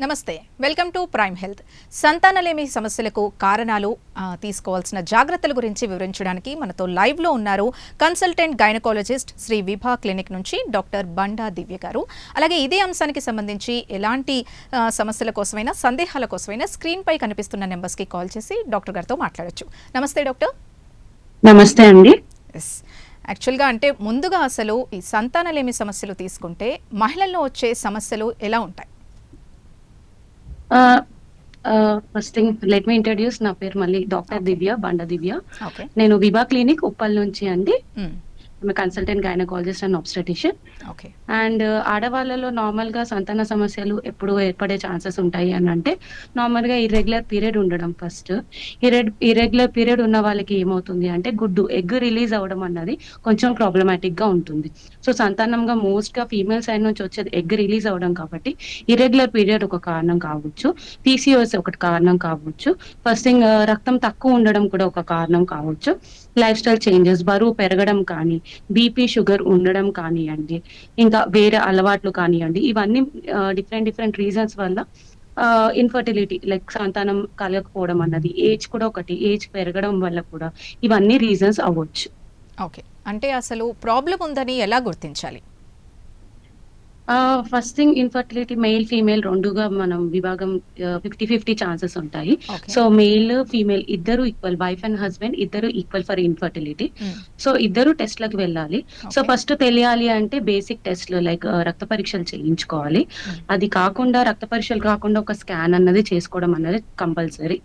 నమస్తే. Welcome to prime health. సంతానలేమి సమస్యలకు కారణాలు తీసుకోవాల్సిన జాగ్రత్తల గురించి వివరించడానికి మనతో లైవ్లో ఉన్నారు consultant gynaecologist Shri Vibha clinic నుంచి డాక్టర్ బండా దివ్య గారు. అలాగే ఇదే అంశానికి సంబంధించి ఎలాంటి సమస్యల కోసమైనా సందేహాల కోసమైనా స్క్రీన్పై కనిపిస్తున్న నెంబర్స్కి కాల్ చేసి డాక్టర్ గారితో మాట్లాడొచ్చు. నమస్తే డాక్టర్. నమస్తే అండి. ఎస్. యాక్చువల్గా అంటే ముందుగా అసలు ఈ సంతానలేమి సమస్యలు తీసుకుంటే మహిళల్లో వచ్చే సమస్యలు ఎలా ఉంటాయి? First thing let me introduce నా పేరు మళ్ళీ డాక్టర్ దివ్య బండ దివ్య. నేను విభా క్లినిక్ ఉప్పల్ నుంచి అండి. మ్, consultant gynaecologist and obstetrician okay and ఆడవాళ్ళలో నార్మల్గా సంతాన సమస్యలు ఎప్పుడు ఏర్పడే ఛాన్సెస్ ఉంటాయి అని అంటే నార్మల్గా ఇర్రెగ్యులర్ పీరియడ్ ఉండడం ఫస్ట్ ఇర్రెగ్యులర్ పీరియడ్ ఉన్న వాళ్ళకి ఏమవుతుంది అంటే గుడ్డు ఎగ్ రిలీజ్ అవ్వడం అన్నది కొంచెం ప్రాబ్లమాటిక్గా ఉంటుంది. సో సంతానంగా మోస్ట్గా ఫీమేల్ సైడ్ నుంచి వచ్చేది ఎగ్ రిలీజ్ అవ్వడం కాబట్టి ఇర్రెగ్యులర్ పీరియడ్ ఒక కారణం కావచ్చు. పీసీఓఎస్ ఒకటి కారణం కావచ్చు. ఫస్ట్ థింగ్ రక్తం తక్కువ ఉండడం కూడా ఒక కారణం కావచ్చు. లైఫ్ స్టైల్ చేంజెస్ బరువు పెరగడం కానీ బీపీ షుగర్ ఉండడం కానివ్వండి ఇంకా వేరే అలవాట్లు కానివ్వండి ఇవన్నీ డిఫరెంట్ డిఫరెంట్ రీజన్స్ వల్ల ఇన్ఫర్టిలిటీ లైక్ సంతానం కలగకపోవడం అన్నది ఏజ్ కూడా ఒకటి ఏజ్ పెరగడం వల్ల కూడా ఇవన్నీ రీజన్స్ అవ్వచ్చు. ఓకే అంటే అసలు ప్రాబ్లం ఉందని ఎలా గుర్తించాలి? First thing infertility male female రెండుగా మనం విభాగం ఫిఫ్టీ ఫిఫ్టీ ఛాన్సెస్ ఉంటాయి. సో మెయిల్ ఫీమేల్ ఇద్దరు ఈక్వల్ వైఫ్ అండ్ హస్బెండ్ ఇద్దరు ఈక్వల్ ఫర్ ఇన్ఫర్టిలిటీ సో ఇద్దరు టెస్ట్లకు వెళ్ళాలి. సో. ఫస్ట్ తెలియాలి అంటే బేసిక్ టెస్ట్లు లైక్ రక్త పరీక్షలు చేయించుకోవాలి. మ్. అది కాకుండా రక్త పరీక్షలు కాకుండా ఒక స్కాన్ అన్నది చేసుకోవడం అన్నది కంపల్సరీ.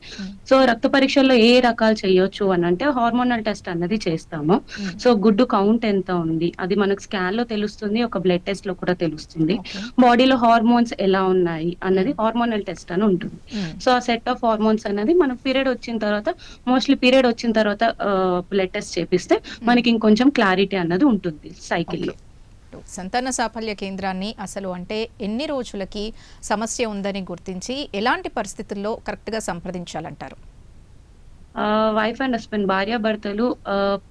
సో రక్త పరీక్షల్లో ఏ రకాలు చేయొచ్చు అని అంటే హార్మోనల్ టెస్ట్ అన్నది చేస్తాము. సో గుడ్డు కౌంట్ ఎంత ఉంది? అది మనకు స్కాన్లో తెలుస్తుంది ఒక బ్లడ్ టెస్ట్లో కూడా తెలుస్తుంది. ఓకే. బాడీలో హార్మోన్స్ ఎలా ఉన్నాయి అన్నది హార్మోనల్ టెస్ట్ అని ఉంటుంది. సో ఆ సెట్ ఆఫ్ హార్మోన్స్ అనేది మనకు పీరియడ్ వచ్చిన తర్వాత మోస్ట్లీ పీరియడ్ వచ్చిన తర్వాత బ్లడ్ టెస్ట్ చేపిస్తే మనకి ఇంకొంచెం క్లారిటీ అన్నది ఉంటుంది సైకిల్లో. ఇప్పుడు సంతాన సాఫల్య కేంద్రాన్ని అసలు అంటే ఎన్ని రోజులకి సమస్య ఉందని గుర్తించి ఎలాంటి పరిస్థితుల్లో కరెక్ట్గా సంప్రదించాలంటారు? వైఫ్ అండ్ హస్బెండ్ భార్య భర్తలు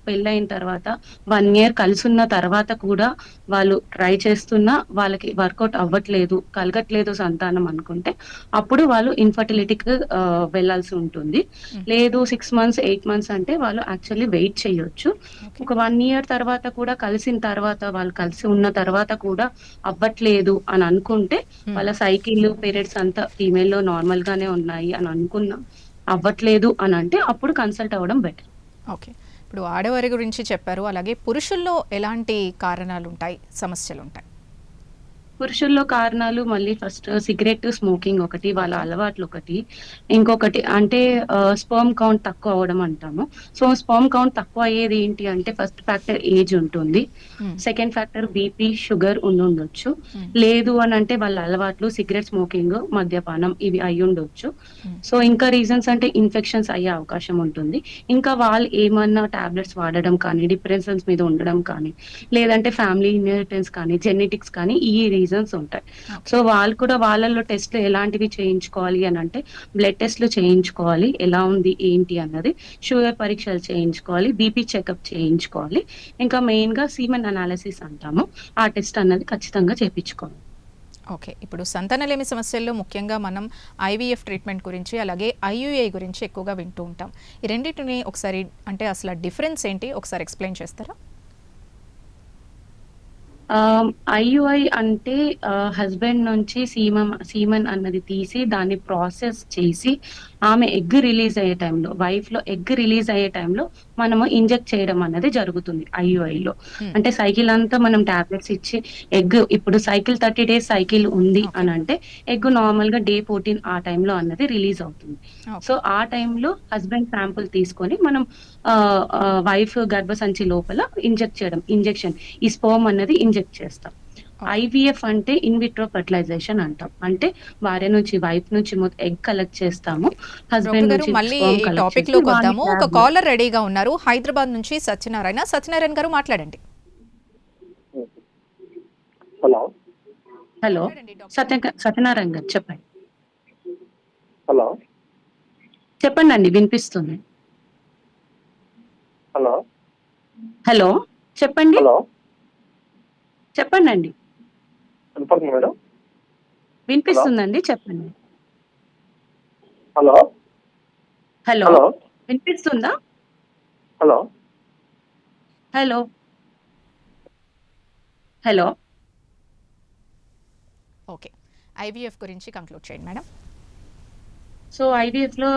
పెళ్ళైన తర్వాత వన్ ఇయర్ కలిసి ఉన్న తర్వాత కూడా వాళ్ళు ట్రై చేస్తున్నా వాళ్ళకి వర్కౌట్ అవ్వట్లేదు కలగట్లేదు సంతానం అనుకుంటే అప్పుడు వాళ్ళు ఇన్ఫర్టిలిటీకి వెళ్ళాల్సి ఉంటుంది. లేదు సిక్స్ మంత్స్ ఎయిట్ మంత్స్ అంటే వాళ్ళు యాక్చువల్లీ వెయిట్ చేయొచ్చు. ఒక వన్ ఇయర్ తర్వాత కూడా కలిసిన తర్వాత వాళ్ళు కలిసి ఉన్న తర్వాత కూడా అవ్వట్లేదు అని అనుకుంటే వాళ్ళ సైకిల్ పీరియడ్స్ అంతా ఫీమేల్లో నార్మల్ గానే ఉన్నాయి అని అనుకున్నా అవ్వట్లేదు అని అంటే అప్పుడు కన్సల్ట్ అవ్వడం బెటర్ ఓకే ఇప్పుడు ఆడవారి గురించి చెప్పారు. అలాగే పురుషుల్లో ఎలాంటి కారణాలు ఉంటాయి సమస్యలు ఉంటాయి పురుషుల్లో కారణాలు మళ్ళీ ఫస్ట్ సిగరెట్ స్మోకింగ్ ఒకటి వాళ్ళ అలవాట్లు ఒకటి. ఇంకొకటి అంటే స్పర్మ్ కౌంట్ తక్కువ అవ్వడం అంటాము. సో స్పర్మ్ కౌంట్ తక్కువ అయ్యేది ఏంటి అంటే ఫస్ట్ ఫ్యాక్టర్ ఏజ్ ఉంటుంది. మ్, సెకండ్ ఫ్యాక్టర్ బీపీ షుగర్ ఉండి ఉండొచ్చు. మ్, లేదు అని అంటే వాళ్ళ అలవాట్లు సిగరెట్ స్మోకింగ్ మద్యపానం ఇవి అయి ఉండొచ్చు. మ్, సో ఇంకా రీజన్స్ అంటే ఇన్ఫెక్షన్స్ అయ్యే అవకాశం ఉంటుంది. ఇంకా వాళ్ళు ఏమన్నా టాబ్లెట్స్ వాడడం కానీ డిప్రెషన్స్ మీద ఉండడం కానీ లేదంటే ఫ్యామిలీ ఇన్హెరిటెన్స్ కానీ జెనెటిక్స్ కానీ ఈ రీజన్స్ ఉంటాయి. సో వాళ్ళు కూడా వాళ్ళల్లో టెస్ట్లు ఎలాంటివి చేయించుకోవాలి అని అంటే బ్లడ్ టెస్ట్లు చేయించుకోవాలి ఎలా ఉంది ఏంటి అన్నది షుగర్ పరీక్షలు చేయించుకోవాలి బీపీ చెకప్ చేయించుకోవాలి. ఇంకా మెయిన్గా సీమెన్ అనాలిసిస్ అంటాము. ఆ టెస్ట్ అన్నది ఖచ్చితంగా చేయించుకోవాలి. ఓకే ఇప్పుడు సంతానలేమి సమస్యల్లో ముఖ్యంగా మనం ఐవీఎఫ్ ట్రీట్మెంట్ గురించి అలాగే ఐయుఐ గురించి ఎక్కువగా వింటూ ఉంటాం. ఈ రెండింటిని ఒకసారి అంటే అసలు డిఫరెన్స్ ఏంటి? ఒకసారి ఎక్స్ప్లెయిన్ చేస్తారా? ఐయుఐ అంటే హస్బెండ్ నుంచి సీమ సీమన్ అన్నది తీసి దాన్ని ప్రాసెస్ చేసి ఆమె ఎగ్ రిలీజ్ అయ్యే టైంలో వైఫ్లో ఎగ్ రిలీజ్ అయ్యే టైంలో మనము ఇంజెక్ట్ చేయడం అన్నది జరుగుతుంది IUI లో Hmm. అంటే సైకిల్ అంతా మనం టాబ్లెట్స్ ఇచ్చి ఎగ్ ఇప్పుడు సైకిల్ థర్టీ డేస్ సైకిల్ ఉంది. అని అంటే ఎగ్ నార్మల్గా డే ఫోర్టీన్ ఆ టైంలో అన్నది రిలీజ్ అవుతుంది. సో ఆ టైంలో హస్బెండ్ శాంపుల్ తీసుకొని మనం వైఫ్ గర్భసంచి లోపల ఇంజెక్ట్ చేయడం ఇంజెక్షన్ ఈ స్పోమ్ అన్నది ఇంజెక్ట్ చేస్తాం ఐవీఎఫ్ అంటే ఇన్విట్రో ఫర్టిలైజేషన్ అంటాం. అంటే భార్య నుంచి వైఫ్ నుంచి ఎగ్ కలెక్ట్ చేస్తాము హస్బెండ్ గారు నుంచి మళ్ళీ టాపిక్లోకి వద్దాము. ఒక కాలర్ రెడీగా ఉన్నారు. హైదరాబాద్ నుంచి సత్యనారాయణ. సత్యనారాయణ గారు మాట్లాడండి. హలో. హలో. సత్య సత్యనారాయణ గారు చెప్పండి. హలో. చెప్పండి అండి వినిపిస్తుంది. హలో. హలో. చెప్పండి. హలో. చెప్పండి అండి వినపడుతుంది మేడం? వినిపిస్తుందండి? చెప్పండి. హలో? హలో. హలో? వినిపిస్తుందా? Hello? Hello. Hello. Okay. IVF గురించి కంక్లూడ్ చేయండి మేడం. సో ఐవీఎఫ్లో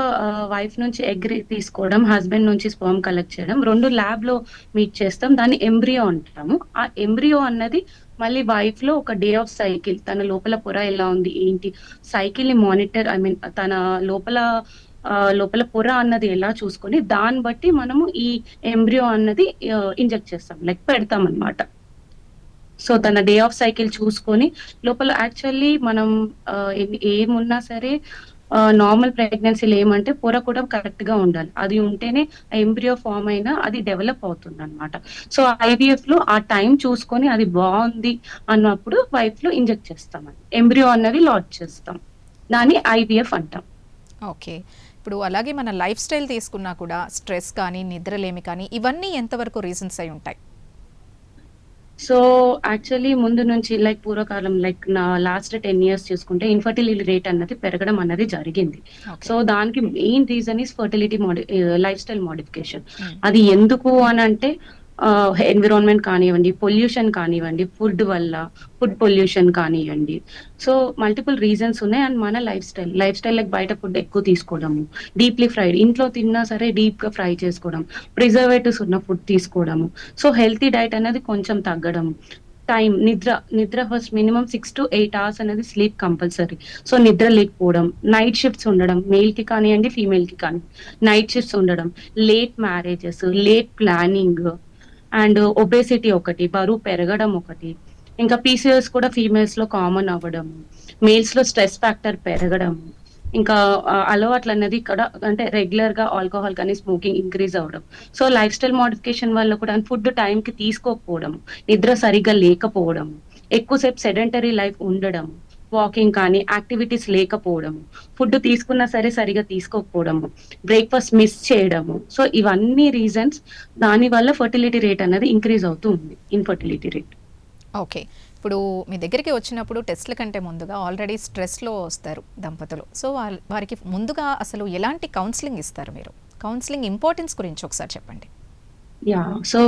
వైఫ్ నుంచి ఎగ్ తీసుకోవడం హస్బెండ్ నుంచి స్పర్మ్ కలెక్ట్ చేయడం రెండు ల్యాబ్లో మీట్ చేస్తాం. దాన్ని ఎంబ్రియో అంటాము. ఆ ఎంబ్రియో అన్నది మళ్ళీ వైఫ్లో ఒక డే ఆఫ్ సైకిల్ తన లోపల పొర ఎలా ఉంది ఏంటి? సైకిల్ని మానిటర్ ఐ మీన్ తన లోపల లోపల పొర అన్నది ఎలా చూసుకొని దాన్ని బట్టి మనము ఈ ఎంబ్రియో అన్నది ఇంజెక్ట్ చేస్తాం. లైక్ పెడతాం అన్నమాట సో తన డే ఆఫ్ సైకిల్ చూసుకొని లోపల యాక్చువల్లీ మనం ఏమున్నా సరే నార్మల్ ప్రెగ్నెన్సీలు ఏమంటే పొర కూడా కరెక్ట్గా ఉండాలి. అది ఉంటేనే ఎంబ్రియో ఫామ్ అయినా అది డెవలప్ అవుతుంది అనమాట సో ఐవీఎఫ్లో ఆ టైం చూసుకొని అది బాగుంది అన్నప్పుడు వైఫ్లో ఇంజెక్ట్ చేస్తాం ఎంబ్రియో అన్నది లాడ్జ్ చేస్తాం. దాన్ని ఐవీఎఫ్ అంటాం. ఓకే ఇప్పుడు అలాగే మన లైఫ్ స్టైల్ తీసుకున్నా కూడా స్ట్రెస్ కానీ నిద్రలేమి కానీ ఇవన్నీ ఎంతవరకు రీజన్స్ అయి ఉంటాయి? సో యాక్చువల్లీ ముందు నుంచి లైక్ పూర్వకాలం లైక్ నా లాస్ట్ టెన్ ఇయర్స్ చూసుకుంటే ఇన్ఫర్టిలిటీ రేట్ అన్నది పెరగడం అన్నది జరిగింది. సో దానికి మెయిన్ రీజన్ ఈస్ ఫర్టిలిటీ మోడి లైఫ్ స్టైల్ మోడిఫికేషన్. అది ఎందుకు అని అంటే ఎన్విరాన్మెంట్ కానివ్వండి పొల్యూషన్ కానివ్వండి ఫుడ్ వల్ల ఫుడ్ పొల్యూషన్ కానివ్వండి. సో మల్టిపుల్ రీజన్స్ ఉన్నాయి. అండ్ మన lifestyle lifestyle like బయట ఫుడ్ ఎక్కువ తీసుకోవడము డీప్లీ ఫ్రైడ్ ఇంట్లో తిన్నా సరే డీప్గా ఫ్రై చేసుకోవడం ప్రిజర్వేటివ్స్ ఉన్న ఫుడ్ తీసుకోవడము. సో హెల్తీ డైట్ అనేది కొంచెం తగ్గడం. టైం నిద్ర నిద్ర first minimum six to eight hours అనేది స్లీప్ కంపల్సరీ సో నిద్ర లేకపోవడం నైట్ షిఫ్ట్స్ ఉండడం మేల్కి కానివ్వండి ఫీమేల్కి కానీ నైట్ షిఫ్ట్స్ ఉండడం late marriages late planning and obesity ఒకటి బరువు పెరగడం ఒకటి. ఇంకా పీసీఎస్ కూడా ఫీమేల్స్లో కామన్ అవ్వడం మేల్స్లో స్ట్రెస్ ఫ్యాక్టర్ పెరగడం. ఇంకా అలవాట్లు అనేది ఇక్కడ అంటే రెగ్యులర్గా ఆల్కహాల్ కానీ స్మోకింగ్ ఇంక్రీజ్ అవ్వడం. సో లైఫ్ స్టైల్ మోడిఫికేషన్ వల్ల కూడా ఫుడ్ టైం కి తీసుకోకపోవడం నిద్ర సరిగ్గా లేకపోవడం ఎక్కువసేపు సెడెంటరీ లైఫ్ ఉండడం. వాకింగ్ కానీ యాక్టివిటీస్ లేకపోవడము ఫుడ్ తీసుకున్నా సరే సరిగా తీసుకోకపోవడము బ్రేక్ఫాస్ట్ మిస్ చేయడము. సో ఇవన్నీ రీజన్స్ దాని వల్ల ఫర్టిలిటీ రేట్ అనేది ఇంక్రీజ్ అవుతూ ఉంది ఇన్ఫర్టిలిటీ రేట్. ఓకే. ఇప్పుడు మీ దగ్గరికి వచ్చినప్పుడు టెస్ట్ల కంటే ముందుగా ఆల్రెడీ స్ట్రెస్లో వస్తారు దంపతులు. సో వారికి ముందుగా అసలు ఎలాంటి కౌన్సిలింగ్ ఇస్తారు మీరు? కౌన్సిలింగ్ ఇంపార్టెన్స్ గురించి ఒకసారి చెప్పండి. యా. సో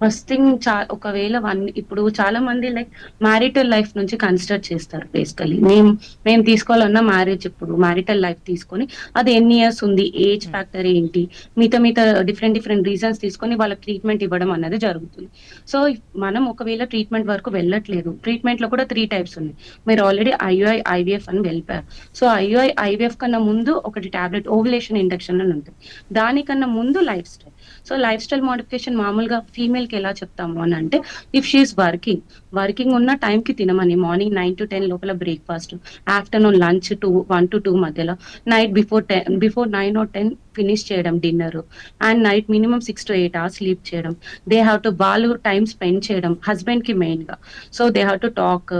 ఫస్ట్ థింగ్ చా ఒకవేళ వన్ ఇప్పుడు చాలా మంది లైక్ మ్యారిటల్ లైఫ్ నుంచి కన్సిడర్ చేస్తారు బేసికలీ. మేము మేము తీసుకోవాలన్న మ్యారేజ్ ఇప్పుడు మ్యారిటల్ లైఫ్ తీసుకొని అది ఎన్ని ఇయర్స్ ఉంది ఏజ్ ఫ్యాక్టర్ ఏంటి మిగతా మిగతా డిఫరెంట్ డిఫరెంట్ రీజన్స్ తీసుకొని వాళ్ళకి ట్రీట్మెంట్ ఇవ్వడం అనేది జరుగుతుంది. సో మనం ఒకవేళ ట్రీట్మెంట్ వరకు వెళ్ళట్లేదు ట్రీట్మెంట్లో కూడా త్రీ టైప్స్ ఉన్నాయి. మీరు ఆల్రెడీ ఐయుఐ ఐవీఎఫ్ అని వెళ్ళిపోయారు. సో ఐయుఐ ఐవీఎఫ్ కన్నా ముందు ఒకటి టాబ్లెట్ ఓవులేషన్ ఇండక్షన్ అని ఉంటుంది. దానికన్నా ముందు lifestyle. So lifestyle modification మామూలుగా ఫీమేల్కి ఎలా చెప్తాము అని అంటే if she is working working ఉన్న టైం కి తినమని మార్నింగ్ నైన్ టు టెన్ లోపల breakfast afternoon lunch two one to two మధ్యలో night before ten before nine or ten finish చేయడం dinner and night minimum six to eight hours sleep చేయడం. They have to వాళ్ళు time spend చేయడం హస్బెండ్కి మెయిన్గా. So they have to talk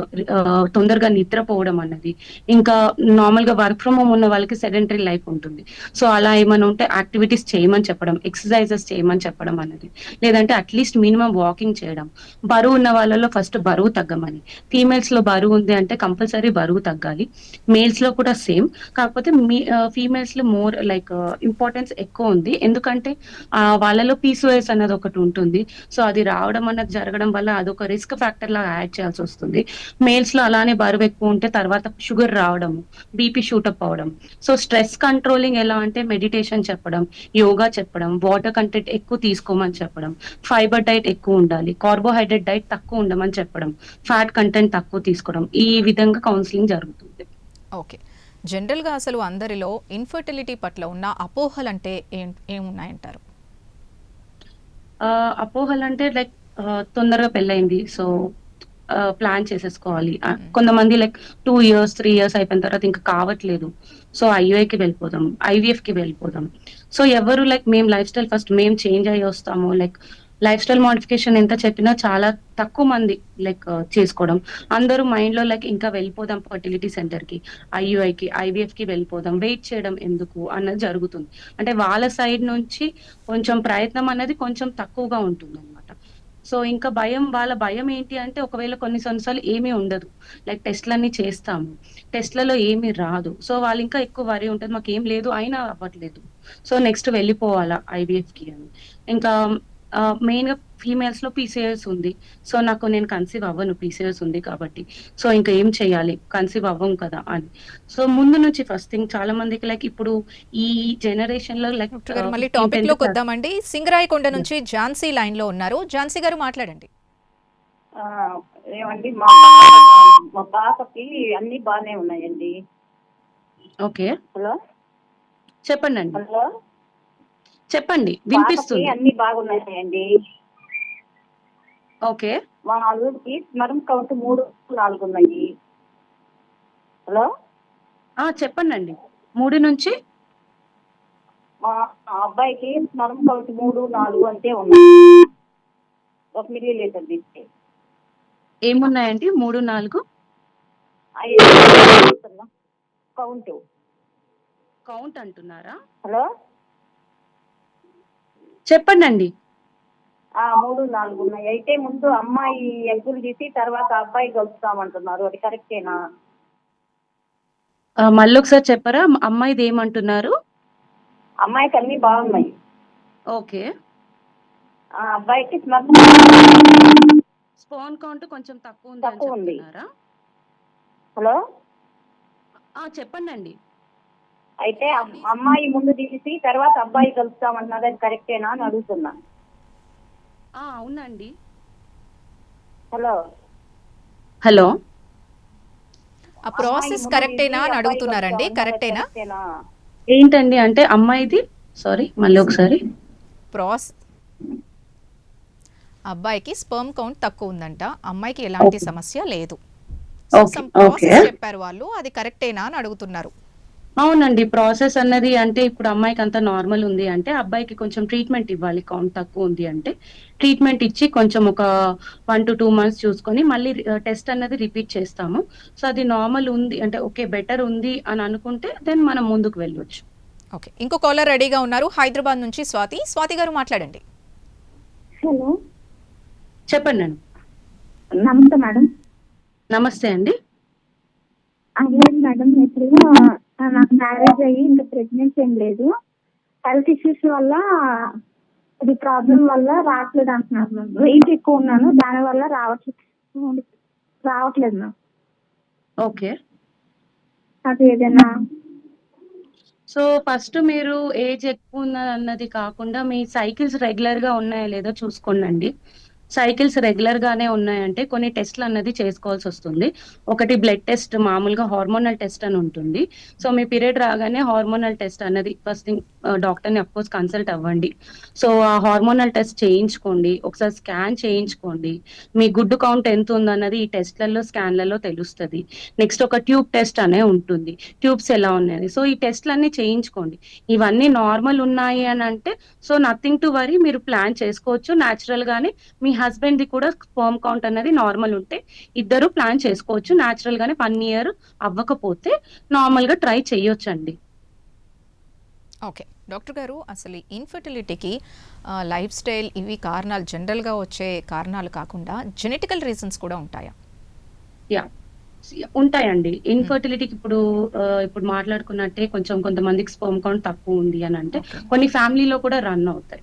తొందరగా నిద్రపోవడం అన్నది. ఇంకా నార్మల్గా వర్క్ ఫ్రమ్ హోమ్ ఉన్న వాళ్ళకి సెడెంటరీ లైఫ్ ఉంటుంది. సో అలా ఏమైనా ఉంటే యాక్టివిటీస్ చేయమని చెప్పడం ఎక్సర్సైజెస్ చేయమని చెప్పడం అనేది. లేదంటే అట్లీస్ట్ మినిమం వాకింగ్ చేయడం. బరువు ఉన్న వాళ్ళలో ఫస్ట్ బరువు తగ్గమని. ఫీమేల్స్లో బరువు ఉంది అంటే కంపల్సరీ బరువు తగ్గాలి. మేల్స్లో కూడా సేమ్. కాకపోతే మీ ఫీమేల్స్లో మోర్ లైక్ ఇంపార్టెన్స్ ఎక్కువ ఉంది. ఎందుకంటే వాళ్ళలో పీసీఓఎస్ అన్నది ఒకటి ఉంటుంది. సో అది రావడం అన్నది జరగడం వల్ల అదొక రిస్క్ ఫ్యాక్టర్ లాగా యాడ్ చేయాల్సి వస్తుంది. మేల్స్లో అలానే బరువు ఎక్కువ ఉంటే తర్వాత షుగర్ రావడం బీపీ షూటప్ అవడం సో స్ట్రెస్ కంట్రోలింగ్ ఎలా అంటే మెడిటేషన్ చెప్పడం యోగా చెప్పడం వాటర్ కంటే కంటెంట్ ఎక్కువ తీసుకోమని చెప్పడం ఫైబర్ డైట్ ఎక్కువ ఉండాలి కార్బోహైడ్రేట్ డైట్ తక్కువ ఉండమని చెప్పడం ఫ్యాట్ కంటెంట్ తక్కువ తీసుకోవడం ఈ విధంగా కౌన్సిలింగ్ జరుగుతుంది. ఓకే. జనరల్గా అసలు అందరిలో ఇన్ఫర్టిలిటీ పట్ల ఉన్న అపోహలు అంటే ఏమున్నాయంటారు? అపోహలు అంటే లైక్ తొందరగా పెళ్ళైంది సో ప్లాన్ చేసేసుకోవాలి. కొంతమంది like two years three years అయిపోయిన తర్వాత ఇంకా కావట్లేదు. సో IUI కి వెళ్ళిపోదాం ఐవీఎఫ్కి వెళ్ళిపోదాం. సో ఎవరు లైక్ మేము లైఫ్ స్టైల్ ఫస్ట్ మేము చేంజ్ అయ్యి వస్తాము. లైక్ లైఫ్ స్టైల్ మోడిఫికేషన్ ఎంత చెప్పినా చాలా తక్కువ మంది లైక్ uh, చేసుకోవడం. అందరూ మైండ్లో లైక్ ఇంకా వెళ్ళిపోదాం ఫర్టిలిటీ సెంటర్కి ఐయుఐ కి ఐవీఎఫ్కి వెళ్ళిపోదాం. వెయిట్ చేయడం ఎందుకు అన్నది జరుగుతుంది. అంటే వాళ్ళ సైడ్ నుంచి కొంచెం ప్రయత్నం అనేది కొంచెం తక్కువగా ఉంటుంది సో ఇంకా భయం వాళ్ళ భయం ఏంటి అంటే ఒకవేళ కొన్ని సంవత్సరాలు ఏమీ ఉండదు. లైక్ టెస్ట్లన్నీ చేస్తాము. టెస్ట్లలో ఏమీ రాదు. సో వాళ్ళు ఇంకా ఎక్కువ వరి ఉంటుంది మాకు ఏం లేదు. అయినా అవ్వట్లేదు. సో నెక్స్ట్ వెళ్ళిపోవాలా ఐవీఎఫ్కి అని. ఇంకా మెయిన్గా ఫీమేల్స్లో పీసీఎస్ ఉంది. సో నాకు నేను కన్సీవ్ అవ్వను పీసీఎస్ ఉంది కాబట్టి. సో ఇంకా ఏం చేయాలి? కన్సీవ్ అవ్వం కదా అని. సో ముందు నుంచి ఫస్ట్ థింగ్ చాలా మందికి లైక్ ఇప్పుడు ఈ జనరేషన్లో లైక్ మళ్ళీ టాపిక్లోకి వద్దామండి. సింగరాయకొండ నుంచి ఝాన్సీ లైన్లో ఉన్నారు. ఝాన్సీ గారు మాట్లాడండి. ఆ, ఏమండి మా మా పాపకి అన్ని బాగానే ఉన్నాయండి. Okay hello? చెప్పండి హలో? చెప్పండి వినిపిస్తుంది. అన్ని బాగున్నాయండి. ఓకే. మా అల్లుడికి స్మరం కౌంట్ మూడు నాలుగు ఉన్నాయి హలో? ఆ చెప్పండి అండి మూడు నుంచి? మా అబ్బాయికి స్మరం కౌంట్ మూడు నాలుగు అంతే ఉన్నాయి. ఒక మిల్లీ లీటర్ తీస్తే. ఏమున్నాయండి? మూడు నాలుగు? కౌంట్. కౌంట్ అంటున్నారా? హలో? చెప్పండి మూడు నాలుగు ఉన్నాయి. అయితే ముందు అమ్మాయి ఎగ్గులు తీసి తర్వాత అబ్బాయి కలుపుతామంటున్నారు అది కరెక్టేనా? మళ్ళీ ఒకసారి చెప్పరా? అమ్మాయిది ఏమంటున్నారు? అమ్మాయికి అన్ని బాగున్నాయి. ఓకే. అబ్బాయికి స్పాన్ కౌంట్ కొంచెం తక్కువ ఉంది హలో? చెప్పండి అండి అయితే అమ్- అమ్మాయి ముందు తీసి తర్వాత అబ్బాయి కలుపుతామన్నది అది కరెక్టేనా అని అడుగుతున్నా. ఆ అవునండి. హలో. హలో. ఆ ప్రాసెస్ కరెక్టేనా అని అడుగుతున్నారండి? కరెక్టేనా? ఏంటండి అంటే అమ్మాయిది? సారీ మళ్ళీ ఒకసారి. ప్రాస్ అబ్బాయికి స్పర్మ్ కౌంట్ తక్కువ ఉందంట. అమ్మాయికి ఎలాంటి సమస్య లేదు. So Okay, some okay. process చెప్పారు వాళ్ళు అది కరెక్టేనా అని అడుగుతున్నారు. అవునండి ప్రాసెస్ అన్నది అంటే ఇప్పుడు అమ్మాయికి అంత నార్మల్ ఉంది అంటే అబ్బాయికి కొంచెం ట్రీట్మెంట్ ఇవ్వాలి కౌంట్ తక్కువ ఉంది అంటే. ట్రీట్మెంట్ ఇచ్చి కొంచెం ఒక వన్ టు టూ మంత్స్ చూసుకొని మళ్ళీ టెస్ట్ అన్నది రిపీట్ చేస్తాము. సో అది నార్మల్ ఉంది అంటే ఓకే బెటర్ ఉంది అని అనుకుంటే దెన్ మనం ముందుకు వెళ్ళొచ్చు. ఓకే ఇంకో కాలర్ రెడీగా ఉన్నారు హైదరాబాద్ నుంచి స్వాతి. స్వాతి గారు మాట్లాడండి. హలో. చెప్పండి అండి నమస్తే మేడం. నమస్తే అండి. లేదు మేడం ఇప్పుడు ఆ, నాకు మ్యారేజ్ అయ్యి ఇంకా ప్రెగ్నెన్సీ ఏం లేదు. హెల్త్ ఇష్యూస్ వల్ల ఇది ప్రాబ్లం వల్ల రావట్లేదు అంటున్నారు మ్యామ్ వెయిట్ ఎక్కువ ఉన్నాను దాని వల్ల రావట్లేదు రావట్లేదు మ్యామ్ ఓకే అది ఏదైనా సో ఫస్ట్ మీరు ఏజ్ ఎక్కువ ఉన్న అన్నది కాకుండా మీ సైకిల్స్ రెగ్యులర్గా ఉన్నాయా లేదో చూసుకోండి సైకిల్స్ రెగ్యులర్ గానే ఉన్నాయంటే కొన్ని టెస్ట్లు అన్నది చేసుకోవాల్సి వస్తుంది. ఒకటి బ్లడ్ టెస్ట్ మామూలుగా హార్మోనల్ టెస్ట్ అని ఉంటుంది. సో మీ పీరియడ్ రాగానే హార్మోనల్ టెస్ట్ అన్నది ఫస్ట్ థింగ్ డాక్టర్ని అఫ్కోర్స్ కన్సల్ట్ అవ్వండి. సో ఆ హార్మోనల్ టెస్ట్ చేయించుకోండి. ఒకసారి స్కాన్ చేయించుకోండి. మీ గుడ్డు కౌంట్ ఎంత ఉందన్నది ఈ టెస్ట్లలో స్కాన్లలో తెలుస్తుంది. నెక్స్ట్ ఒక ట్యూబ్ టెస్ట్ అనే ఉంటుంది. ట్యూబ్స్ ఎలా ఉన్నాయి సో ఈ టెస్ట్లన్నీ చేయించుకోండి. ఇవన్నీ నార్మల్ ఉన్నాయి అని అంటే సో నథింగ్ టు వరీ మీరు ప్లాన్ చేసుకోవచ్చు. న్యాచురల్ గానే మీ హస్బెండ్ ది కూడా స్పర్మ్ కౌంట్ అనేది నార్మల్ ఉంటే ఇద్దరు ప్లాన్ చేసుకోవచ్చు. న్యాచురల్ గానే వన్ ఇయర్ అవ్వకపోతే నార్మల్గా ట్రై చేయొచ్చండి. ఓకే డాక్టర్ గారు అసలు ఇన్ఫర్టిలిటీకి లైఫ్ స్టైల్ ఇవి కారణాలు జనరల్గా వచ్చే కారణాలు కాకుండా జెనెటికల్ రీజన్స్ కూడా ఉంటాయా? యా ఉంటాయండి. ఇన్ఫర్టిలిటీకి ఇప్పుడు ఆ, ఇప్పుడు మాట్లాడుకున్నట్టే కొంచెం కొంతమందికి స్పర్మ్ కౌంట్ తక్కువ ఉంది అని అంటే. కొన్ని ఫ్యామిలీలో కూడా రన్ అవుతాయి.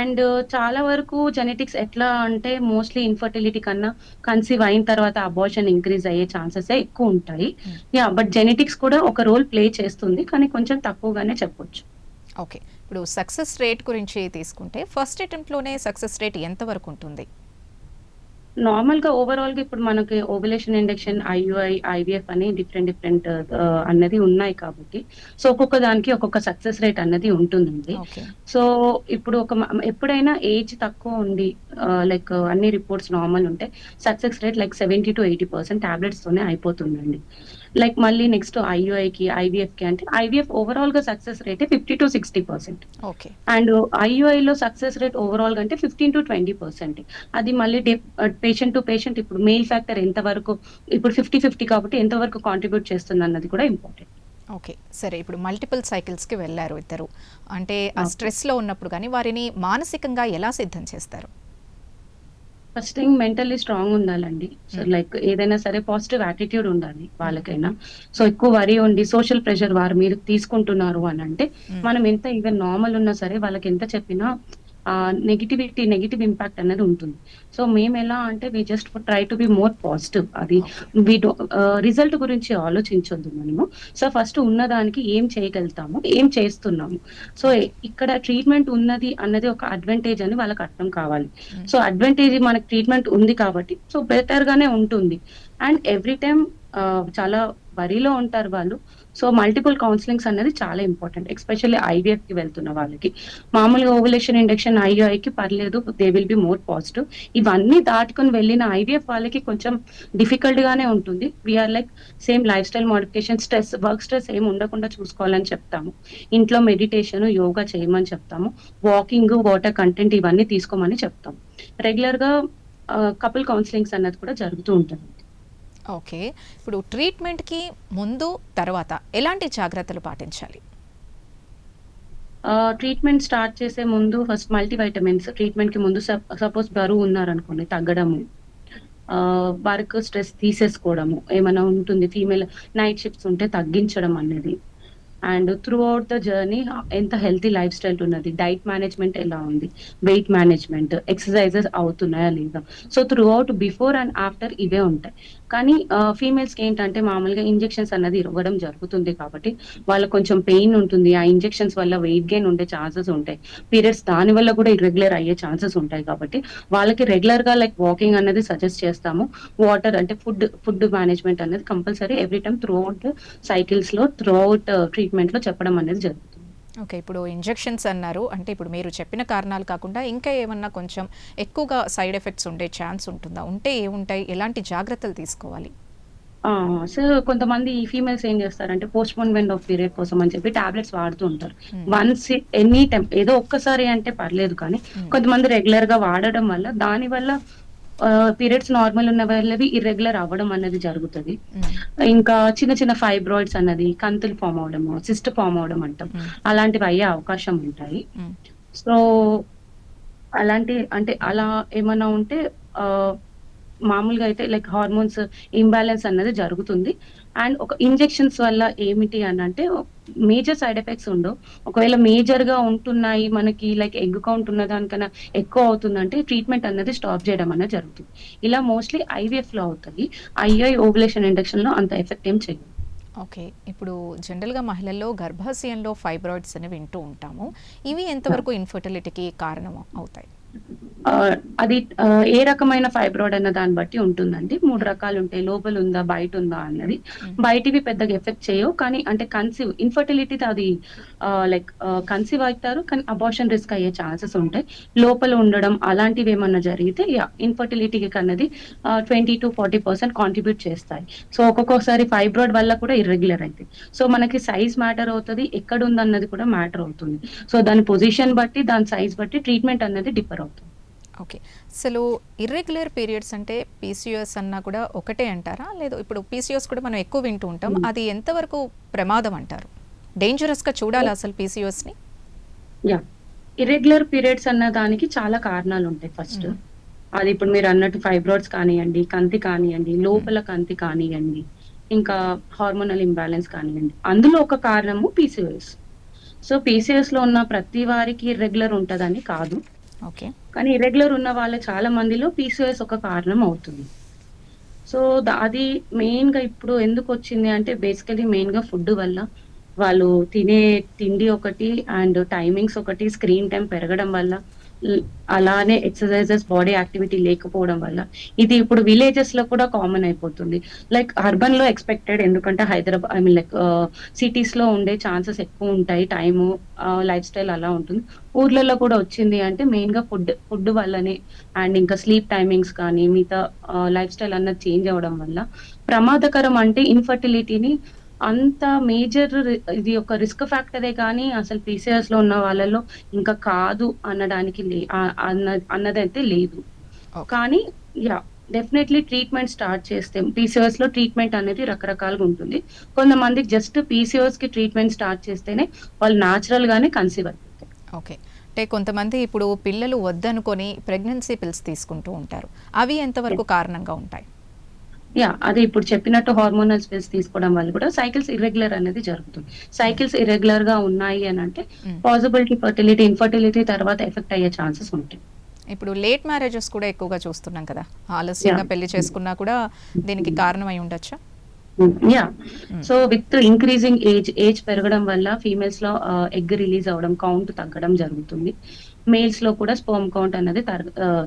అండ్ చాలా వరకు జెనెటిక్స్ ఎట్లా అంటే మోస్ట్లీ ఇన్ఫర్టిలిటీ కన్నా కన్సీవ్ అయిన తర్వాత అబార్షన్ ఇంక్రీజ్ అయ్యే ఛాన్సెస్ ఎక్కువ ఉంటాయి. Hmm. యా బట్ జెనెటిక్స్ కూడా ఒక రోల్ ప్లే చేస్తుంది కానీ కొంచెం తక్కువగానే చెప్పొచ్చు. ఓకే ఇప్పుడు సక్సెస్ రేట్ గురించి తీసుకుంటే ఫస్ట్ అటెంప్ట్లోనే సక్సెస్ రేట్ ఎంతవరకు ఉంటుంది? నార్మల్గా ఓవరాల్గా ఇప్పుడు మనకి ఓవులేషన్ ఇండక్షన్ ఐయుఐ ఐవిఎఫ్ అని డిఫరెంట్ డిఫరెంట్ అన్నది ఉన్నాయి కాబట్టి. సో ఒక్కొక్క దానికి ఒక్కొక్క సక్సెస్ రేట్ అన్నది ఉంటుందండి. సో ఇప్పుడు ఒక ఎప్పుడైనా ఏజ్ తక్కువ ఉండి లైక్ అన్ని రిపోర్ట్స్ నార్మల్ ఉంటే success rate like seventy to eighty percent tablets తోనే అయిపోతుందండి. లైక్ మళ్ళీ నెక్స్ట్ ఐయుఐ కి ఐవిఎఫ్కి అంటే ఐవిఎఫ్ ఓవరాల్గా success rate fifty to sixty percent okay and IUI లో సక్సెస్ రేట్ ఓవరాల్గా అంటే ఫిఫ్టీన్ టు ట్వంటీ పర్సెంట్ అది మళ్ళీ పేషెంట్ టు పేషెంట్ ఇప్పుడు మెయిల్ ఫ్యాక్టర్ ఎంత వరకు ఇప్పుడు ఫిఫ్టీ ఫిఫ్టీ కాబట్టి ఎంత వరకు కాంట్రిబ్యూట్ చేస్తుంది అన్నది కూడా ఇంపార్టెంట్ ఓకే సరే ఇప్పుడు మల్టిపుల్ సైకిల్స్కి వెళ్ళారు ఇద్దరు. అంటే ఆ స్ట్రెస్లో ఉన్నప్పుడు కానీ వారిని మానసికంగా ఎలా సిద్ధం చేస్తారు? ఫస్ట్ థింగ్ మెంటల్లీ స్ట్రాంగ్ ఉండాలండి సో Hmm. లైక్ ఏదైనా సరే పాజిటివ్ యాటిట్యూడ్ ఉండాలి వాళ్ళకైనా సో ఎక్కువ వరి ఉండి సోషల్ ప్రెషర్ వారు మీరు తీసుకుంటున్నారు అని అంటే Hmm. మనం ఎంత ఈవెన్ నార్మల్ ఉన్నా సరే వాళ్ళకి ఎంత చెప్పినా నెగిటివిటీ నెగిటివ్ ఇంపాక్ట్ అనేది ఉంటుంది. సో మేము ఎలా అంటే we just try to be more positive అది వి రిజల్ట్ గురించి ఆలోచించొద్దు మనము. సో ఫస్ట్ ఉన్నదానికి ఏం చేయగలుగుతాము? ఏం చేస్తున్నాము? సో ఇక్కడ ట్రీట్మెంట్ ఉన్నది అన్నది ఒక అడ్వాంటేజ్ అని వాళ్ళకి అర్థం కావాలి. సో అడ్వాంటేజ్ మనకి ట్రీట్మెంట్ ఉంది కాబట్టి సో బెటర్ గానే ఉంటుంది. అండ్ ఎవ్రీ టైం చాలా వరిలో ఉంటారు వాళ్ళు. సో మల్టిపుల్ కౌన్సిలింగ్స్ అనేది చాలా ఇంపార్టెంట్ ఎస్పెషల్లీ ఐవీఎఫ్కి వెళ్తున్న వాళ్ళకి. మామూలుగా ఓవులేషన్ ఇండక్షన్ ఐయుఐకి పర్లేదు they will be more positive. ఇవన్నీ దాటుకొని వెళ్ళిన ఐవీఎఫ్ వాళ్ళకి కొంచెం డిఫికల్ట్ గానే ఉంటుంది. We are like same lifestyle modification stress work stress ఏం ఉండకుండా చూసుకోవాలని చెప్తాము. ఇంట్లో మెడిటేషన్ యోగా చేయమని చెప్తాము. వాకింగ్ వాటర్ కంటెంట్ ఇవన్నీ తీసుకోమని చెప్తాము. రెగ్యులర్గా కపుల్ కౌన్సిలింగ్స్ అన్నది కూడా జరుగుతూ ఉంటుంది. ఓకే. ఇప్పుడు ట్రీట్మెంట్కి ముందు తర్వాత ఎలాంటి జాగ్రత్తలు పాటించాలి? ట్రీట్మెంట్ స్టార్ట్ చేసే ముందు ఫస్ట్ మల్టీవైటమిన్స్ ట్రీట్మెంట్కి ముందు సపోజ్ బరువు ఉన్నారనుకోండి తగ్గడము. వర్క్ స్ట్రెస్ తీసేసుకోవడము. ఏమైనా ఉంటుంది ఫీమేల్ నైట్ షిఫ్ట్స్ ఉంటే తగ్గించడం అనేది. And throughout the journey ఎంత హెల్తీ లైఫ్ స్టైల్ ఉన్నది డైట్ మేనేజ్మెంట్ ఎలా ఉంది వెయిట్ మేనేజ్మెంట్ ఎక్సర్సైజెస్ అవుతున్నాయా లేదా. So throughout before and after ఇవే ఉంటాయి. కానీ ఫీమేల్స్కి ఏంటంటే మామూలుగా ఇంజెక్షన్స్ అన్నది ఇవ్వడం జరుగుతుంది కాబట్టి వాళ్ళకి కొంచెం పెయిన్ ఉంటుంది. ఆ ఇంజెక్షన్స్ వల్ల వెయిట్ గెయిన్ ఉండే ఛాన్సెస్ ఉంటాయి. పీరియడ్స్ దాని వల్ల కూడా ఇర్రెగ్యులర్ అయ్యే ఛాన్సెస్ ఉంటాయి కాబట్టి వాళ్ళకి రెగ్యులర్గా లైక్ వాకింగ్ అనేది సజెస్ట్ చేస్తాము. వాటర్ అంటే ఫుడ్ ఫుడ్ మేనేజ్మెంట్ అనేది compulsory every time throughout సైకిల్స్లో త్రూ అవుట్ ట్రీట్మెంట్లో చెప్పడం అనేది జరుగుతుంది. ఓకే ఇప్పుడు ఇంజెక్షన్స్ అన్నారు. అంటే ఇప్పుడు మీరు చెప్పిన కారణాలు కాకుండా ఇంకా ఏమన్నా కొంచెం ఎక్కువగా సైడ్ ఎఫెక్ట్స్ ఉండే ఛాన్స్ ఉంటుందా? ఉంటే ఏముంటాయి? ఎలాంటి జాగ్రత్తలు తీసుకోవాలి? సో కొంతమంది ఈ ఫీమేల్స్ ఏం చేస్తారంటే పోస్ట్ పోన్మెంట్ ఆఫ్ పీరియడ్ కోసం అని చెప్పి టాబ్లెట్స్ వాడుతూ ఉంటారు. Hmm. వన్స్ ఎనీ టైం ఏదో ఒక్కసారి అంటే పర్లేదు కానీ Hmm. కొంతమంది రెగ్యులర్గా వాడడం వల్ల దాని వల్ల పీరియడ్స్ నార్మల్ ఉన్న వాళ్ళవి ఇర్రెగ్యులర్ అవ్వడం అనేది జరుగుతుంది. ఇంకా చిన్న చిన్న ఫైబ్రాయిడ్స్ అన్నది కంతులు ఫామ్ అవడము సిస్ట్ ఫామ్ అవడం అంటాం. అలాంటివి అయ్యే అవకాశం ఉంటాయి. సో అలాంటి అంటే అలా ఏమన్నా ఉంటే ఆ, మామూలుగా అయితే లైక్ హార్మోన్స్ ఇంబ్యాలెన్స్ అన్నది జరుగుతుంది అండ్ ఒక ఇంజెక్షన్స్ వల్ల ఏమిటి అని అంటే మేజర్ సైడ్ ఎఫెక్ట్స్ ఉండవు. ఒకవేళ మేజర్గా ఉంటున్నాయి మనకి లైక్ ఎగ్ కౌంట్ ఉన్న దానికన్నా ఎక్కువ అవుతుందంటే ట్రీట్మెంట్ అన్నది స్టాప్ చేయడం అనేది జరుగుతుంది. ఇలా మోస్ట్లీ ఐవీఎఫ్లో అవుతుంది ఐఐ ఓవులేషన్ ఇండక్షన్లో అంత ఎఫెక్ట్ ఏం చేయదు ఓకే ఇప్పుడు జనరల్గా మహిళల్లో గర్భాశయంలో ఫైబ్రాయిడ్స్ అని వింటూ ఉంటాము. ఇవి ఎంతవరకు ఇన్ఫర్టిలిటీకి కారణం అవుతాయి? అది ఏ రకమైన ఫైబ్రాయిడ్ అన్న దాన్ని బట్టి ఉంటుందండి. మూడు రకాలు ఉంటాయి. లోపల ఉందా బయట ఉందా అన్నది బయటివి పెద్దగా ఎఫెక్ట్ చేయవు. కానీ అంటే కన్సీవ్ ఇన్ఫర్టిలిటీ అది లైక్ కన్సీవ్ అవుతారు. కానీ అబార్షన్ రిస్క్ అయ్యే ఛాన్సెస్ ఉంటాయి. లోపల ఉండడం అలాంటివి ఏమన్నా జరిగితే ఇన్ఫర్టిలిటీకి అన్నది twenty to forty percent contribute చేస్తాయి. సో ఒక్కొక్కసారి ఫైబ్రాయిడ్ వల్ల కూడా ఇర్రెగ్యులర్ అవుతాయి సో మనకి సైజ్ మ్యాటర్ అవుతుంది. ఎక్కడ ఉందన్నది కూడా మ్యాటర్ అవుతుంది. సో దాని పొజిషన్ బట్టి దాని సైజ్ బట్టి ట్రీట్మెంట్ అన్నది డిఫర్ అవుతుంది ఓకే. అసలు ఇర్రెగ్యులర్ పీరియడ్స్ అంటే పీసీఓఎస్ అన్నా కూడా ఒకటే అంటారా? లేదు ఇప్పుడు పీసీఓఎస్ కూడా మనం ఎక్కువ వింటూ ఉంటాం. అది ఎంతవరకు ప్రమాదం అంటారు? డేంజరస్గా చూడాలి అసలు పీసీఓఎస్ని యా. ఇర్రెగ్యులర్ పీరియడ్స్ అన్న దానికి చాలా కారణాలు ఉంటాయి ఫస్ట్. అది ఇప్పుడు మీరు అన్నట్టు ఫైబ్రాయిడ్స్ కానివ్వండి కంతి కానివ్వండి లోపల కంతి కానివ్వండి ఇంకా హార్మోనల్ ఇంబ్యాలెన్స్ కానివ్వండి. అందులో ఒక కారణము పీసీఓఎస్. సో పీసీఎస్లో ఉన్న ప్రతి వారికి ఇర్రెగ్యులర్ ఉంటదని కాదు. కానీ ఇర్రెగ్యులర్ ఉన్న వాళ్ళ చాలా మందిలో పీసీఎస్ ఒక కారణం అవుతుంది. సో అది మెయిన్గా ఇప్పుడు ఎందుకు వచ్చింది అంటే బేసికలీ మెయిన్గా ఫుడ్ వల్ల వాళ్ళు తినే తిండి ఒకటి అండ్ టైమింగ్స్ ఒకటి స్క్రీన్ టైం పెరగడం వల్ల అలానే ఎక్సర్సైజెస్ బాడీ యాక్టివిటీ లేకపోవడం వల్ల. ఇది ఇప్పుడు విలేజెస్లో కూడా కామన్ అయిపోతుంది. లైక్ అర్బన్లో ఎక్స్పెక్టెడ్ ఎందుకంటే హైదరాబాద్ ఐ మీన్ లైక్ సిటీస్లో ఉండే ఛాన్సెస్ ఎక్కువ ఉంటాయి. టైము లైఫ్ స్టైల్ అలా ఉంటుంది. ఊర్లలో కూడా వచ్చింది అంటే మెయిన్గా ఫుడ్ ఫుడ్ వల్లనే అండ్ ఇంకా స్లీప్ టైమింగ్స్ కానీ మిగతా లైఫ్ స్టైల్ అన్నది చేంజ్ అవ్వడం వల్ల ప్రమాదకరం అంటే ఇన్ఫర్టిలిటీని అంత మేజర్ ఇది ఒక రిస్క్ ఫ్యాక్టరే కానీ అసలు పీసీఎస్లో ఉన్న వాళ్ళలో ఇంకా కాదు అనడానికి లే అన్నదైతే లేదు. కానీ యా డెఫినెట్లీ ట్రీట్మెంట్ స్టార్ట్ చేస్తే పీసీఓఎస్లో ట్రీట్మెంట్ అనేది రకరకాలుగా ఉంటుంది. కొంతమందికి జస్ట్ పీసీఓఎస్కి ట్రీట్మెంట్ స్టార్ట్ చేస్తేనే వాళ్ళు న్యాచురల్ గానే కన్సీవ్ అయిపోతారు. ఓకే. అంటే కొంతమంది ఇప్పుడు పిల్లలు వద్దనుకొని ప్రెగ్నెన్సీ పిల్స్ తీసుకుంటూ ఉంటారు. అవి ఎంతవరకు కారణంగా ఉంటాయి? యా అదే ఇప్పుడు చెప్పినట్టు హార్మోనల్ స్పేస్ తీసుకోవడం వల్ల కూడా సైకిల్స్ ఇర్రెగ్యులర్ అనేది జరుగుతుంది. సైకిల్స్ ఇర్రెగ్యులర్గా ఉన్నాయి అని అంటే. పాసిబిలిటీ ఫర్టిలిటీ ఇన్ఫర్టిలిటీ తర్వాత ఎఫెక్ట్ అయ్యే ఛాన్సెస్ ఉంటాయి. ఇప్పుడు లేట్ మ్యారేజెస్ కూడా ఎక్కువగా చూస్తున్నాం కదా. ఆలస్యంగా. పెళ్ళి చేసుకున్నా కూడా దీనికి కారణమై ఉండొచ్చా? Yeah so with increasing age age పెరగడం వల్ల ఫీమేల్స్లో ఎగ్ రిలీజ్ అవ్వడం కౌంట్ తగ్గడం జరుగుతుంది. మేల్స్లో కూడా స్పోమ్ కౌంట్ అనేది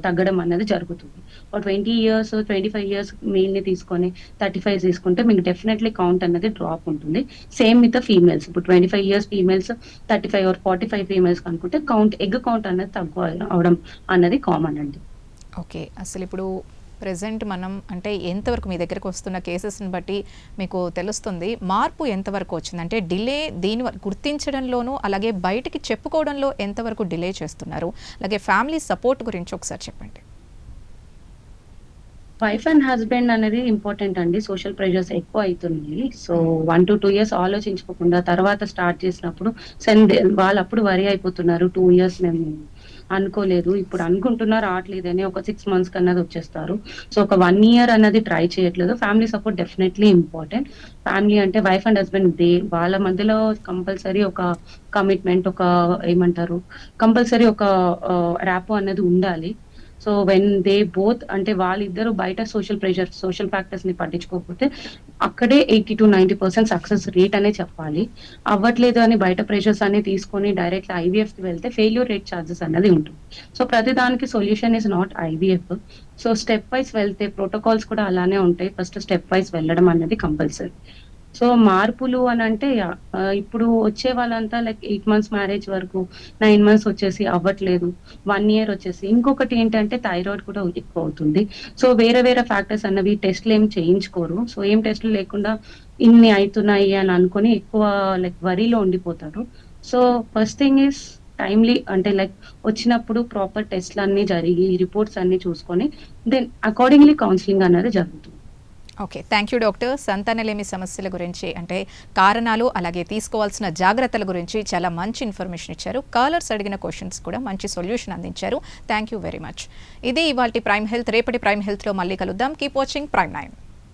తగ్గడం అనేది జరుగుతుంది. Twenty years twenty five years మేల్ని తీసుకొని థర్టీ ఫైవ్ తీసుకుంటే మీకు డెఫినెట్లీ కౌంట్ అనేది డ్రాప్ ఉంటుంది. Same with females. ఇప్పుడు twenty five years females thirty five or forty five females అనుకుంటే కౌంట్ ఎగ్ కౌంట్ అనేది తక్కువ అవడం అన్నది కామన్ అండి. ఓకే. అసలు ఇప్పుడు ప్రజెంట్ మనం అంటే ఎంతవరకు మీ దగ్గరకు వస్తున్న కేసెస్ని బట్టి మీకు తెలుస్తుంది. మార్పు ఎంతవరకు వచ్చింది? అంటే డిలే దీని వ- గుర్తించడంలోనూ అలాగే బయటికి చెప్పుకోవడంలో ఎంతవరకు డిలే చేస్తున్నారు? అలాగే ఫ్యామిలీ సపోర్ట్ గురించి ఒకసారి చెప్పండి. వైఫ్ అండ్ హస్బెండ్ అనేది ఇంపార్టెంట్ అండి. సోషల్ ప్రెషర్స్ ఎక్కువ అవుతున్నాయి so one to two years ఆలోచించుకోకుండా తర్వాత స్టార్ట్ చేసినప్పుడు సెన్ వాళ్ళు అప్పుడు వరి అయిపోతున్నారు. టూ ఇయర్స్ మేము అనుకోలేదు. ఇప్పుడు అనుకుంటున్నారు రావట్లేదని ఒక సిక్స్ మంత్స్ కన్నది వచ్చేస్తారు. సో ఒక వన్ ఇయర్ అన్నది ట్రై చేయట్లేదు. Family support definitely important family అంటే వైఫ్ అండ్ హస్బెండ్ దే వాళ్ళ మధ్యలో కంపల్సరీ ఒక కమిట్మెంట్ ఒక ఏమంటారు కంపల్సరీ ఒక uh, ర్యాపో అనేది ఉండాలి. సో వెన్ దే బోత్ అంటే వాళ్ళిద్దరు బయట సోషల్ ప్రెషర్ సోషల్ ఫ్యాక్టర్స్ని పట్టించుకోకపోతే అక్కడే eighty to ninety percent success rate అనే చెప్పాలి. అవ్వట్లేదు అని బయట ప్రెషర్స్ అన్ని తీసుకొని డైరెక్ట్ ఐవీఎఫ్కి వెళ్తే ఫెయిల్యూర్ రేట్ ఛార్జెస్ అనేది ఉంటుంది. సో ప్రతి దానికి solution is not IVF so step wise వెళ్తే ప్రోటోకాల్స్ కూడా అలానే ఉంటాయి. ఫస్ట్ స్టెప్ వైస్ వెళ్ళడం అనేది కంపల్సరీ సో మార్పులు అని అంటే ఇప్పుడు వచ్చే వాళ్ళంతా లైక్ ఎయిట్ మంత్స్ మ్యారేజ్ వరకు నైన్ మంత్స్ వచ్చేసి అవ్వట్లేదు. వన్ ఇయర్ వచ్చేసి. ఇంకొకటి ఏంటంటే థైరాయిడ్ కూడా ఎక్కువ అవుతుంది. సో వేరే వేరే ఫ్యాక్టర్స్ అన్నవి టెస్ట్లు ఏం చేయించుకోరు. సో ఏం టెస్ట్లు లేకుండా ఇన్ని అవుతున్నాయి అని అనుకొని ఎక్కువ లైక్ వరిలో ఉండిపోతారు. So first thing is timely అంటే లైక్ వచ్చినప్పుడు ప్రాపర్ టెస్ట్లు అన్ని జరిగి రిపోర్ట్స్ అన్ని చూసుకొని దెన్ అకార్డింగ్లీ కౌన్సిలింగ్ అనేది జరుగుతుంది. ఓకే థ్యాంక్ యూ డాక్టర్ సంతానలేమి సమస్యల గురించి అంటే కారణాలు అలాగే తీసుకోవాల్సిన జాగ్రత్తల గురించి చాలా మంచి ఇన్ఫర్మేషన్ ఇచ్చారు. కాలర్స్ అడిగిన క్వశ్చన్స్ కూడా మంచి సొల్యూషన్ అందించారు. థ్యాంక్ యూ వెరీ మచ్ ఇది ఇవాళ ప్రైమ్ హెల్త్ రేపటి ప్రైమ్ హెల్త్లో మళ్ళీ కలుద్దాం. Keep watching prime nine